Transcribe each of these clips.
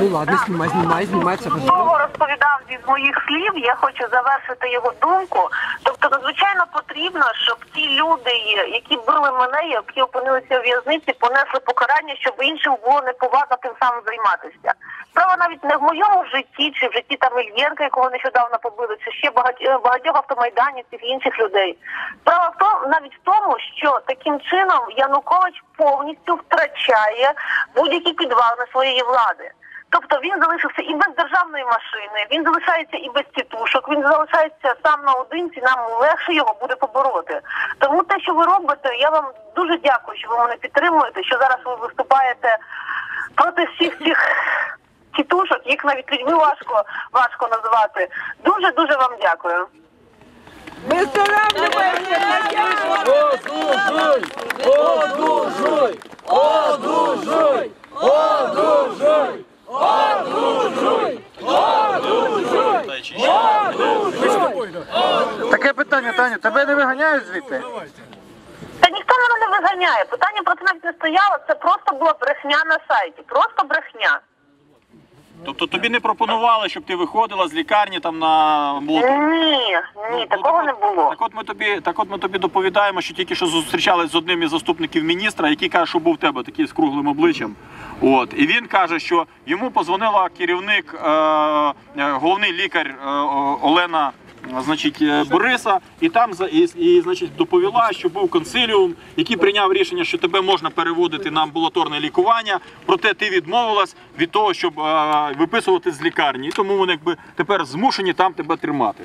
Ну ладно, знімай, знімай, знімай. Це розповідав зі моїх слів. Я хочу завершити його думку. Тобто, надзвичайно потрібно, щоб ті люди, які били мене, які опинилися в в'язниці, понесли покарання, щоб іншим було неповадно тим самим займатися. Справа навіть не в моєму житті, чи в житті там Ільєнка, якого нещодавно побили, чи ще багать- е, багатьох автомайданівців і інших людей. Справа в тому, навіть в тому, що таким чином Янукович повністю втрачає будь-які підвалини своєї влади. Тобто він залишився і без державної машини, він залишається і без тітушок, він залишається сам наодинці, нам легше його буде побороти. Тому те, що ви робите, я вам дуже дякую, що ви мене підтримуєте, що зараз ви виступаєте проти всіх цих тітушок, їх навіть людьми важко важко назвати. Дуже дуже вам дякую. Таке питання, Таню, тебе не виганяють звідти? Та ніхто мене не виганяє. Питання про це навіть не стояло. Це просто була брехня на сайті. Просто брехня. Тобто тобі не пропонували, щоб ти виходила з лікарні там на амбулаторію? Ні, ні, такого не було. Так от ми тобі, так от ми тобі доповідаємо, що тільки що зустрічались з одним із заступників міністра, який каже, що був в тебе такий з круглим обличчям. От і він каже, що йому позвонила керівник, е, е, головний лікар е, Олена. Значить, е, Бориса, і там і, і, значить, доповіла, що був консиліум, який прийняв рішення, що тебе можна переводити на амбулаторне лікування. Проте ти відмовилась від того, щоб е, виписувати з лікарні. І тому вони якби тепер змушені там тебе тримати.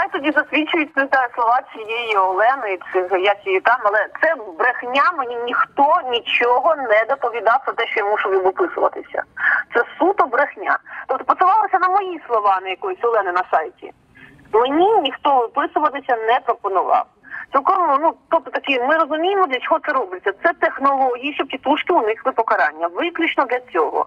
Хай тоді засвідчують не знаю, слова цієї Олени, чи я цієї там, але це брехня. Мені ніхто нічого не доповідав про те, що я мушу виписуватися. Це суто брехня. Тобто посилалися на мої слова, на якоїсь Олени на сайті. Мені ніхто виписуватися не пропонував. Цілком, ну тобто такі, ми розуміємо, для чого це робиться. Це технології, щоб тітушки уникли покарання. Виключно для цього.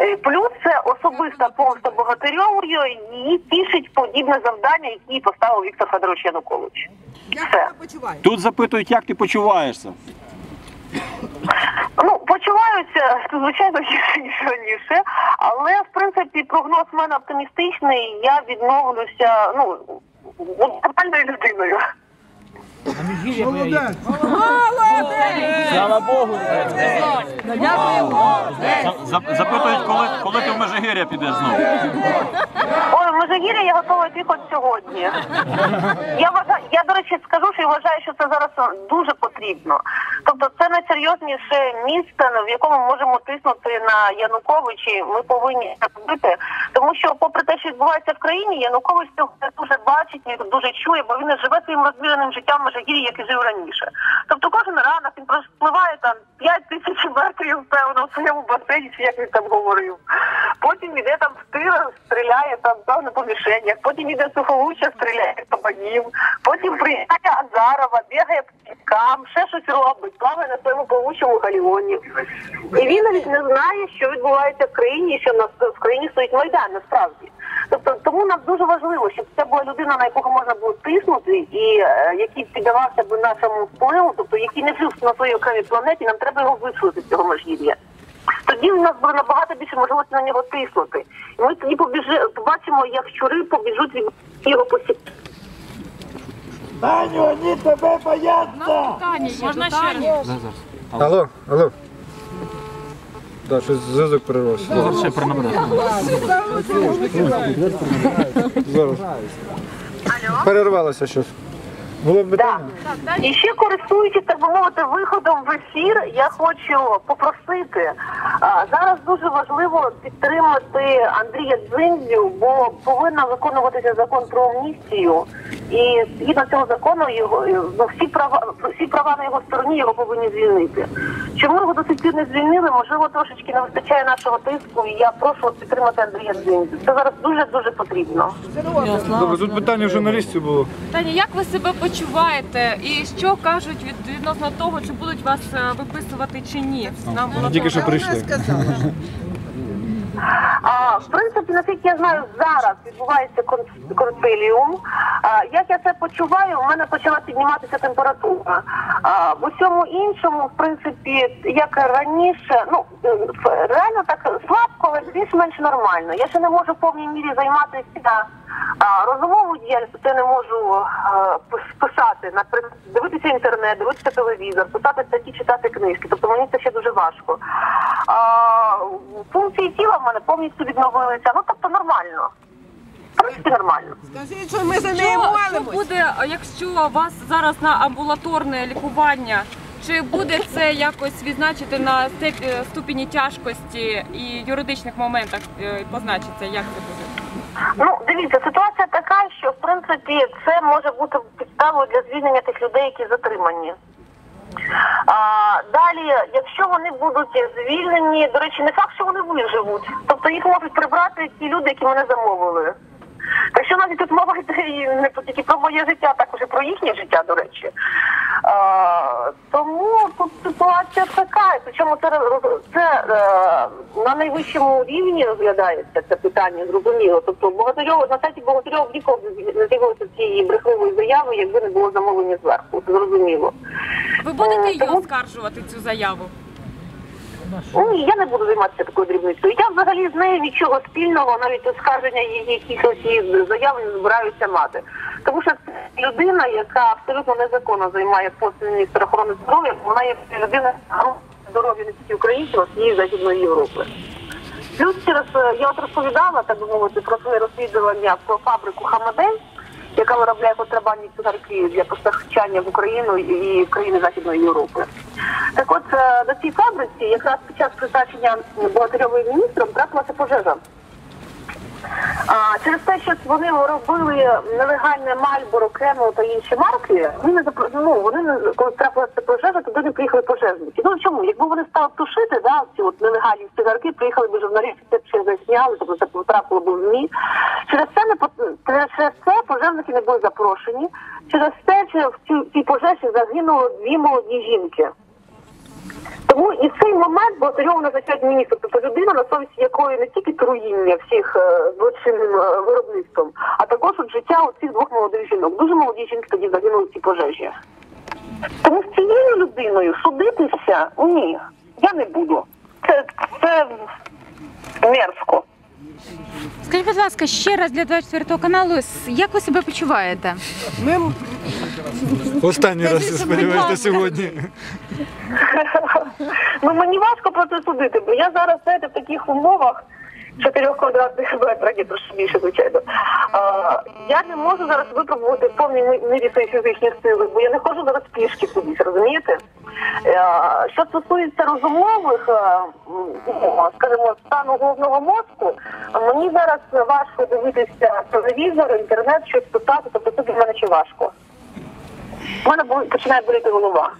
Е, Плюс це особиста помста Богатирьовою, її тішить подібне завдання, яке поставив Віктор Федорович Янукович. Все. Тут запитують, як ти почуваєшся. Ну, почуваюся, звичайно, гірше, ніж раніше, але в принципі прогноз в мене оптимістичний. Я відновлюся, ну, нормальною людиною. Слава Богу. За- Запитують, коли, коли ти в Межигір'я підеш знову. Ой, в Межигір'я я готова йти хоч сьогодні. Я вважаю, я до речі скажу, що я вважаю, що це зараз дуже потрібно. Тобто це найсерйозніше місце, в якому ми можемо тиснути на Януковичі. Ми повинні це робити, тому що, попри те, що відбувається в країні, Янукович не дуже бачить, не дуже чує, бо він не живе своїм розміреним життям в як і жив раніше. Тобто кожен ранок він пропливає там 5 тисяч метрів, певно, в своєму басейні, чи як він там говорив. Потім іде там в тир, стріляє там певно по мішенях, потім іде суховуча, стріляє з кабанів, потім приїжджає Азарова, бігає по піскам, ще щось робить, плаває на своєму плавучому галіоні. І він навіть не знає, що відбувається в країні, що в в країні стоїть майдан насправді. Тобто тому нам дуже важливо, щоб це була людина, на якого можна було тиснути, і е, який піддавався би нашому впливу, тобто який не жив на своїй окремій планеті, нам треба його висунути з цього межгір'я. Тоді в нас буде набагато більше можливості на нього тиснути. І ми тоді побіжи, побачимо, як щури побіжуть від його посі. Можна ще раз? Алло, алло. Да, щось зв'язок перервався. Зараз ще пронабере. Зараз. Перервалося щось. Було б питання? І ще користуючись, так би мовити, виходом в ефір, я хочу попросити. А, зараз дуже важливо підтримати Андрія Дзиндзю, бо повинен виконуватися закон про амністію. І згідно цього закону його ну, всі права всі права на його стороні його повинні звільнити. Чому його до сих пір не звільнили? Можливо, трошечки не вистачає нашого тиску. І я прошу підтримати Андрія Дзиндзю. Це зараз дуже дуже потрібно. Добре, тут питання журналістів було. Таня, як ви себе почуваєте і що кажуть від, відносно того, чи будуть вас е, виписувати чи ні? Нам було Тільки що прийшли. Наскільки я знаю, зараз відбувається консиліум. Як я це почуваю, у мене почала підніматися температура. В усьому іншому, в принципі, як раніше, ну е, реально так слабко, але більш-менш нормально. Я ще не можу в повній мірі займатися розумовою діяльністю, це не можу писати, наприклад, дивитися інтернет, дивитися телевізор, писати статті, читати книжки. Тобто мені це ще дуже важко. Функції тіла в мене повністю відновилися. Ну тобто нормально. В принципі, нормально. Скажіть, що ми за неї Що, що молимось. буде, якщо вас зараз на амбулаторне лікування? Чи буде це якось відзначити на степ- е, ступені тяжкості і юридичних моментах е, позначиться? Як це буде? Ну, дивіться, ситуація така, що в принципі це може бути підставою для звільнення тих людей, які затримані. А, далі, якщо вони будуть звільнені, до речі, не факт, що вони виживуть. Тобто їх можуть прибрати ті люди, які мене замовили. Так що навіть тут мова йде не тільки про моє життя, а також і про їхнє життя, до речі. Тому тут ситуація така, причому це, це е, на найвищому рівні розглядається це питання, зрозуміло. Тобто Богатирьов, на сайті Богатирьов ніколи не з'явилося цієї брехливої заяви, якби не було замовлення зверху. Зрозуміло. Ви будете Е, її оскаржувати цю заяву? Ну, Ні, я не буду займатися такою дрібницею. Я взагалі з нею нічого спільного, навіть оскарження її якихось заяв не збираюся мати. Тому що людина, яка абсолютно незаконно займає пост міністра охорони здоров'я, вона є людина здоров'я не тільки українців, а всієї Західної Європи. Плюс через е, я от розповідала, так би мовити, про своє розслідування про фабрику Хамадей, яка виробляє контрабандні цигарки для постачання в Україну і в країни Західної Європи. Так от е, на цій фабриці, якраз під час призначення Богатирьової міністром трапилася пожежа. Через те, що вони робили нелегальне Мальборо, Кемо та інші марки, вони не запро- ну, вони не коли трапилася пожежа, туди не приїхали пожежники. Ну чому? Якби вони стали тушити, да, ці от нелегальні цигарки, приїхали б журналісти, це б ще засняли, тобто це потрапило б в ЗМІ. Через це не через це пожежники не були запрошені. Через це чи в цій пожежі загинуло дві молоді жінки. Тому і цей момент Богатирьов назначають міністр, тобто людина, на совісті якої не тільки труїння всіх е, злочинним е, виробництвом, а також от життя цих двох молодих жінок. Дуже молоді жінки тоді загинули в цій пожежі. Тому з цією людиною судитися ні, я не буду. Це, це мерзко. Скажіть, будь ласка, ще раз для 24 каналу, як ви себе почуваєте? Ми Останній раз сподіваюся сьогодні. Ну мені важко про це судити, бо я зараз знаєте, в таких умовах. Чотирьох квадратних метрів, ні, трошки більше, звичайно. А, я не можу зараз випробувати в повній мірі свої фізичні сили, бо я не ходжу зараз пішки кудись, розумієте? Е, Що стосується розумових, скажімо, стану головного мозку, мені зараз важко дивитися телевізор, інтернет, щось писати, тобто це для мене ще важко. У мене починає боліти голова.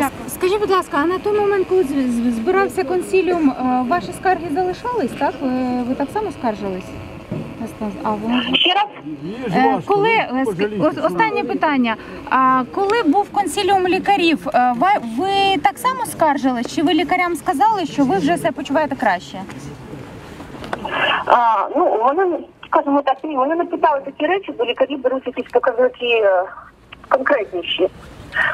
Е, Скажіть, будь ласка, а на той момент, коли збирався консіліум, е, ваші скарги залишались, так? Ви, ви так само скаржились? А воно Ще раз. Е, Коли е, ск- останнє питання? А коли був консіліум лікарів, е, ва- ви так само скаржились? Чи ви лікарям сказали, що ви вже себе почуваєте краще? А, ну, вони, скажімо так, ні, вони не питали такі речі, бо лікарі беруть якісь показники е, конкретніші.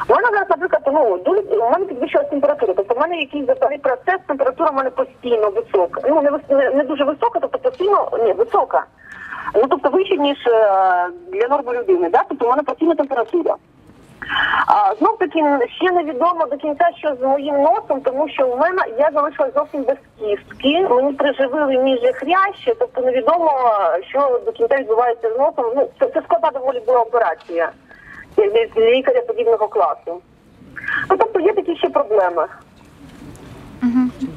Мене зараз, наприклад, ну, дуже, у мене підвищилась температура. Тобто в мене якийсь запальний процес, температура в мене постійно висока. Ну, не, не, не дуже висока, тобто постійно, ні, висока. Ну, тобто вище, ніж е, для норми людини, да? тобто у мене постійна температура. А, знов таки ще невідомо до кінця, що з моїм носом, тому що у мене я залишилась зовсім без кістки. Мені приживили між хряще, тобто невідомо, що до кінця відбувається з носом. Ну це, це складна доволі була операція для лікаря подібного класу. Ну тобто є такі ще проблеми.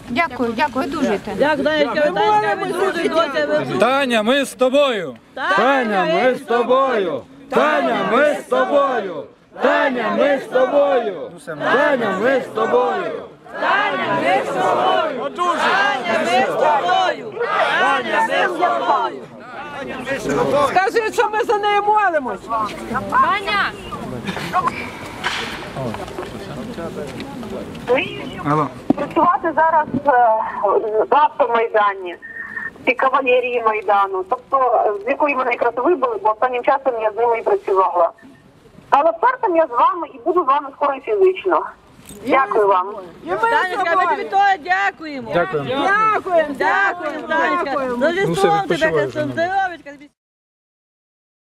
Дякую, дякую, одужуйте. як знаєте, ми дуже доця Таня, ми з тобою. Таня, ми з тобою. Таня, ми з тобою. Таня, ми з тобою. Таня, ми з тобою. Скажіть, що ми за неї молимось. Ваня! Алло. працювати зараз е, в автомайдані і кавалерії Майдану, тобто з якої мене якраз вибили, бо останнім часом я з ними і працювала. Але серцем я з вами і буду з вами скоро і фізично. Дякую вам. І ми Танечка, ми тобі теж дякуємо. Дякуємо. Дякуємо, дякуємо, Танечка. Ну, все, Рождеством тебе, відпочивай